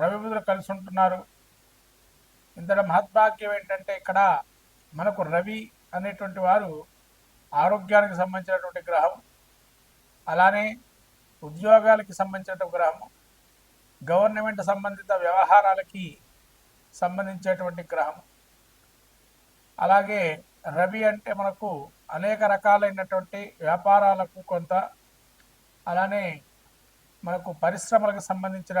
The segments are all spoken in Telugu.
రవి కలిసి ఉంటున్నారు. ఇంతటి మహద్భాగ్యం ఏంటంటే ఇక్కడ మనకు రవి అనేటువంటి వారు ఆరోగ్యానికి సంబంధించినటువంటి గ్రహం అలానే ఉద్యోగాలకి సంబంధించినటువంటి గ్రహం గవర్నమెంట్ సంబంధిత వ్యవహారాలకి సంబంధించేటువంటి గ్రహం. అలాగే రవి అంటే మనకు అనేక రకాలైనటువంటి వ్యాపారాలకు కొంత అలానే మనకు పరిశ్రమలకు సంబంధించిన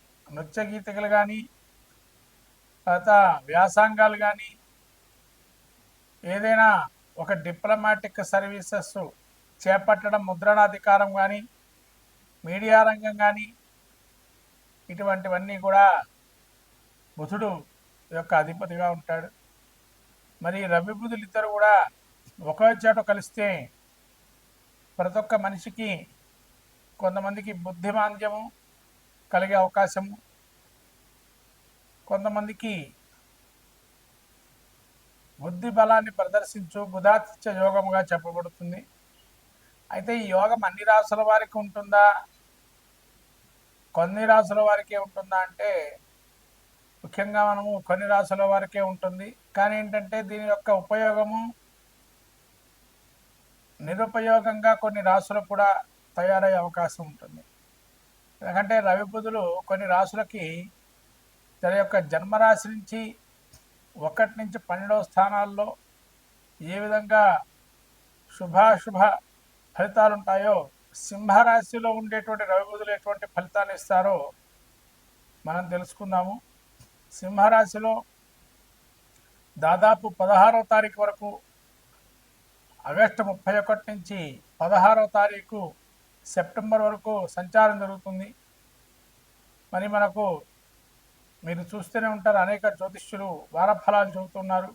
నృత్య గీతికలు కానీ తర్వాత వ్యాసాంగాలు కానీ ఏదైనా ఒక డిప్లొమాటిక్ సర్వీసెస్ చేపట్టడం ముద్రణాధికారం కానీ మీడియా రంగం కానీ ఇటువంటివన్నీ కూడా బుధుడు యొక్క అధిపతిగా ఉంటాడు. మరి రవి బుధులు ఇద్దరు కూడా ఒకే చోట కలిస్తే ప్రతి ఒక్క మనిషికి కొంతమందికి బుద్ధిమాంద్యము కలిగే అవకాశం కొంతమందికి బుద్ధి బలాన్ని ప్రదర్శించు బుధాతిత్య యోగముగా చెప్పబడుతుంది. అయితే ఈ యోగం అన్ని రాసుల వారికి ఉంటుందా? కొన్ని రాసుల వారికే ఉంటుందా అంటే ముఖ్యంగా మనము కొన్ని రాసుల వారికే ఉంటుంది. కానీ ఏంటంటే దీని యొక్క ఉపయోగము నిరుపయోగంగా కొన్ని రాసులు కూడా తయారయ్యే అవకాశం ఉంటుంది. ఎందుకంటే రవి బుధులు కొన్ని రాసులకి తన యొక్క జన్మరాశి నుంచి ఒకటి నుంచి పన్నెండవ స్థానాల్లో ఏ విధంగా శుభాశుభ ఫలితాలు ఉంటాయో సింహరాశిలో ఉండేటువంటి రవి బుధులు ఎటువంటి ఫలితాలు ఇస్తారో మనం తెలుసుకుందాము. సింహరాశిలో దాదాపు పదహారవ తారీఖు వరకు ఆగస్టు ముప్పై ఒకటి నుంచి పదహారవ తారీఖు సెప్టెంబర్ వరకు సంచారం జరుగుతుంది. మరి మనకు మీరు చూస్తూనే ఉంటారు అనేక జ్యోతిష్యులు వారఫలాలు చెబుతున్నారు.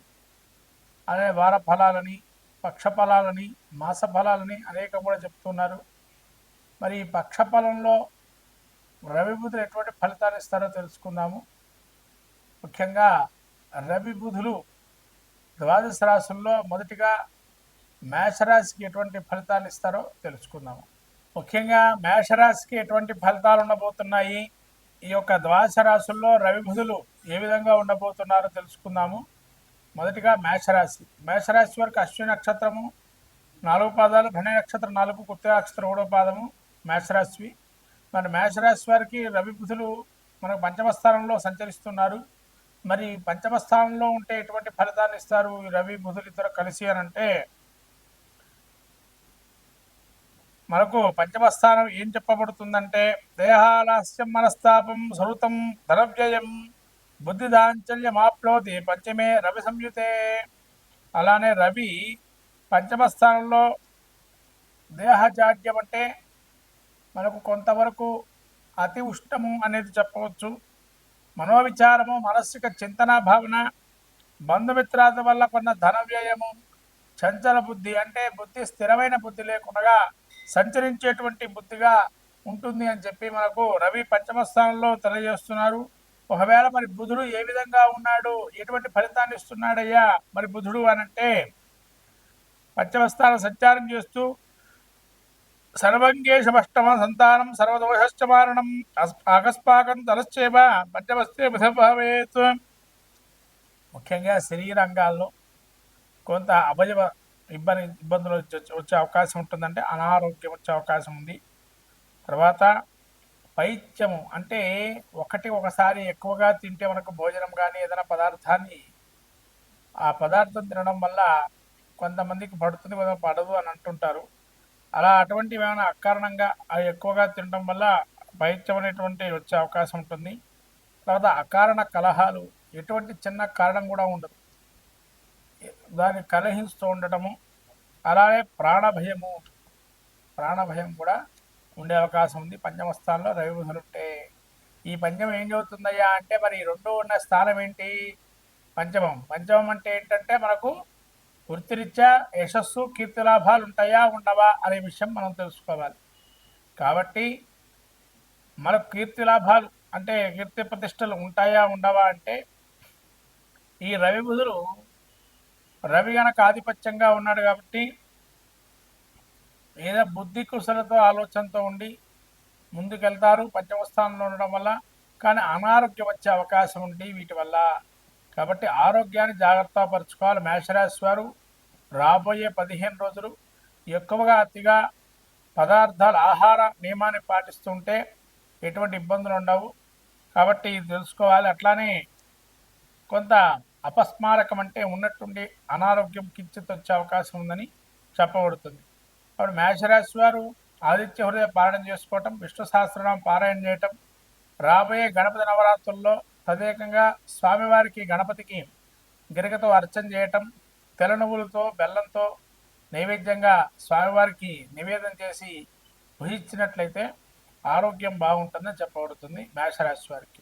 అనే వారఫలాలని పక్షఫలాలని మాసఫలాలని అనేక కూడా చెప్తున్నారు మరి ఈ పక్షఫలంలో రవి బుధులు ఎటువంటి ఫలితాలు ఇస్తారో తెలుసుకుందాము. ముఖ్యంగా రవి బుధులు ద్వాదశ రాశుల్లో మొదటిగా మేషరాశికి ఎటువంటి ఫలితాలు ఇస్తారో తెలుసుకుందాము. ముఖ్యంగా మేషరాశికి ఎటువంటి ఫలితాలు ఉండబోతున్నాయి? ఈ యొక్క ద్వాదశ రాశుల్లో రవిబుధులు ఏ విధంగా ఉండబోతున్నారో తెలుసుకుందాము. మొదటిగా మేషరాశి. మేషరాశి వరకు అశ్విని నక్షత్రము నాలుగు పాదాలు ఘన నక్షత్రం నాలుగు కొత్త నక్షత్రం మూడో పాదము మేషరాశివి. మరి మేషరాశి వారికి రవి బుధులు మనకు పంచమ స్థానంలో సంచరిస్తున్నారు. మరి పంచమ స్థానంలో ఉంటే ఎటువంటి ఫలితాన్ని ఇస్తారు ఈ రవి బుధులు ఇద్దరు కలిసి అని అంటే మనకు పంచమస్థానం ఏం చెప్పబడుతుందంటే దేహాలాస్యం మనస్తాపం సృతం ధనవ్యయం బుద్ధి దాంచల్యమాప్లోతి పంచమే రవి సంయుతే. అలానే రవి పంచమస్థానంలో దేహజాడ్యం అంటే మనకు కొంతవరకు అతి ఉష్ణము అనేది చెప్పవచ్చు. మనోవిచారము మానసిక చింతన భావన బంధుమిత్రాల వల్ల కొన్న ధన వ్యయము చంచల బుద్ధి అంటే బుద్ధి స్థిరమైన బుద్ధి లేకుండా సంచరించేటువంటి బుద్ధిగా ఉంటుంది అని చెప్పి మనకు రవి పంచమ స్థానంలో తెలియజేస్తున్నారు. ఒకవేళ మరి బుధుడు ఏ విధంగా ఉన్నాడు ఎటువంటి ఫలితాన్ని ఇస్తున్నాడయ్యా? మరి బుధుడు అనంటే పంచమస్థానం సంచారం చేస్తూ సర్వంగేషమష్టమ సంతానం సర్వదోషశ్చ మారణం అకస్మాకం తలశ్చేమ పంచమస్తే భవేత్. ముఖ్యంగా శరీరంగాల్లో కొంత అవయవ ఇబ్బంది ఇబ్బందులు వచ్చే వచ్చే అవకాశం ఉంటుందంటే అనారోగ్యం వచ్చే అవకాశం ఉంది. తర్వాత పైత్యము అంటే ఒకటి ఒకసారి ఎక్కువగా తింటే మనకు భోజనం కానీ ఏదైనా పదార్థాన్ని ఆ పదార్థం తినడం వల్ల కొంతమందికి పడుతుంది కొంత పడదు అని అంటుంటారు. అలా అటువంటివి ఏమైనా అకారణంగా అవి ఎక్కువగా తినడం వల్ల పైత్యం అనేటువంటి వచ్చే అవకాశం ఉంటుంది. తర్వాత అకారణ కలహాలు ఎటువంటి చిన్న కారణం కూడా ఉండదు. దాన్ని కలహిస్తూ ఉండటము అలాగే ప్రాణభయము ప్రాణభయం కూడా ఉండే అవకాశం ఉంది పంచమ స్థానంలో ఉంటే ఈ పంచమం ఏం చదువుతుందయ్యా అంటే మరి రెండు ఉన్న స్థానం ఏంటి? పంచమం. పంచమం అంటే ఏంటంటే మనకు వృత్తిరీత్యా యశస్సు కీర్తి లాభాలు ఉంటాయా ఉండవా అనే విషయం మనం తెలుసుకోవాలి. కాబట్టి మనకు కీర్తి లాభాలు అంటే కీర్తి ప్రతిష్టలు ఉంటాయా ఉండవా అంటే ఈ రవి బుధులు రవి గనక ఆధిపత్యంగా ఉన్నాడు కాబట్టి ఏదో బుద్ధి కుశలతో ఆలోచనతో ఉండి ముందుకెళ్తారు పంచమ స్థానంలో ఉండడం వల్ల. కానీ అనారోగ్యం వచ్చే అవకాశం ఉంది వీటి వల్ల. కాబట్టి ఆరోగ్యాన్ని జాగ్రత్త పరచుకోవాలి. మేషరాశి వారు రాబోయే పదిహేను రోజులు ఎక్కువగా అతిగా పదార్థాలు ఆహార నియమాన్ని పాటిస్తుంటే ఎటువంటి ఇబ్బందులు ఉండవు. కాబట్టి ఇది తెలుసుకోవాలి. అట్లానే కొంత అపస్మారకం అంటే ఉన్నట్టుండి అనారోగ్యం కించిత్ వచ్చే అవకాశం ఉందని చెప్పబడుతుంది. అప్పుడు మేషరాశి వారు ఆదిత్య హృదయ పారాయణ చేసుకోవటం విష్ణు సహస్రనామం పారాయణ చేయటం రాబోయే గణపతి నవరాత్రుల్లో తదేకంగా స్వామివారికి గణపతికి గిరకతో అర్చన చేయటం తెల్ల నువ్వులతో బెల్లంతో నైవేద్యంగా స్వామివారికి నివేదన చేసి భుజించినట్లయితే ఆరోగ్యం బాగుంటుందని చెప్పబడుతుంది మేషరాశి వారికి.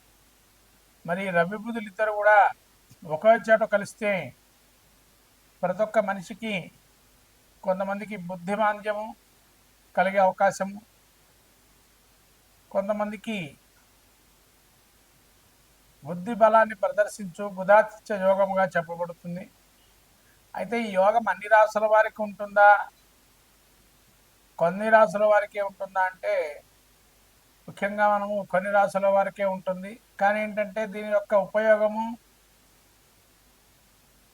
మరి రవి బుధులు ఇద్దరు కూడా ఒకే చోట కలిస్తే ప్రతి ఒక్క మనిషికి కొంతమందికి బుద్ధిమాంద్యము కలిగే అవకాశము. కొంతమందికి బుద్ధి బలాన్ని ప్రదర్శించు బుధాతిత్య యోగముగా చెప్పబడుతుంది. అయితే ఈ యోగం అన్ని రాసుల వారికి ఉంటుందా? కొన్ని రాసుల వారికే ఉంటుందా? అంటే ముఖ్యంగా మనము కొన్ని రాసుల వారికే ఉంటుంది. కానీ ఏంటంటే దీని యొక్క ఉపయోగము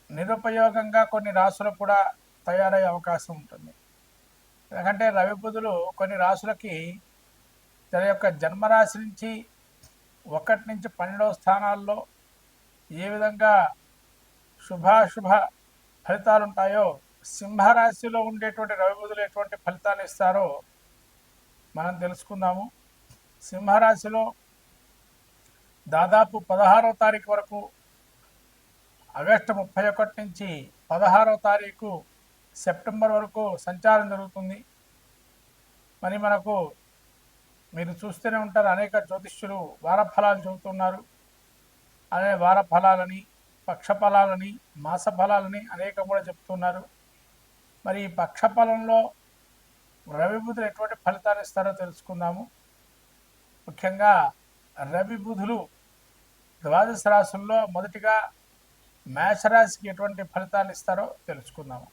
నిరుపయోగంగా కొన్ని రాసులు కూడా తయారయ్యే అవకాశం ఉంటుంది. ఎందుకంటే రవి బుధులు కొన్ని రాసులకి తన యొక్క జన్మరాశి నుంచి ఒకటి నుంచి పన్నెండవ స్థానాల్లో ఏ విధంగా శుభాశుభ ఫలితాలు ఉంటాయో సింహరాశిలో ఉండేటువంటి రవి బుధులు ఎటువంటి ఫలితాలు ఇస్తారో మనం తెలుసుకుందాము. సింహరాశిలో దాదాపు పదహారవ తారీఖు వరకు ఆగస్టు ముప్పై ఒకటి నుంచి పదహారవ తారీఖు సెప్టెంబర్ వరకు సంచారం జరుగుతుంది. మరి మనకు మీరు చూస్తూనే ఉంటారు అనేక జ్యోతిష్యులు వార ఫలాలు చెబుతున్నారు. అనే వారఫలాలని పక్షఫలాలని పక్ష ఫలాలని మాస ఫలాలని అనేక కూడా చెప్తున్నారు మరి ఈ పక్ష ఫలంలో ఎటువంటి ఫలితాలు ఇస్తారో తెలుసుకుందాము. ముఖ్యంగా రవి బుధులు ద్వాదశ రాశుల్లో మొదటిగా మేషరాశికి ఎటువంటి ఫలితాలు ఇస్తారో తెలుసుకుందాము.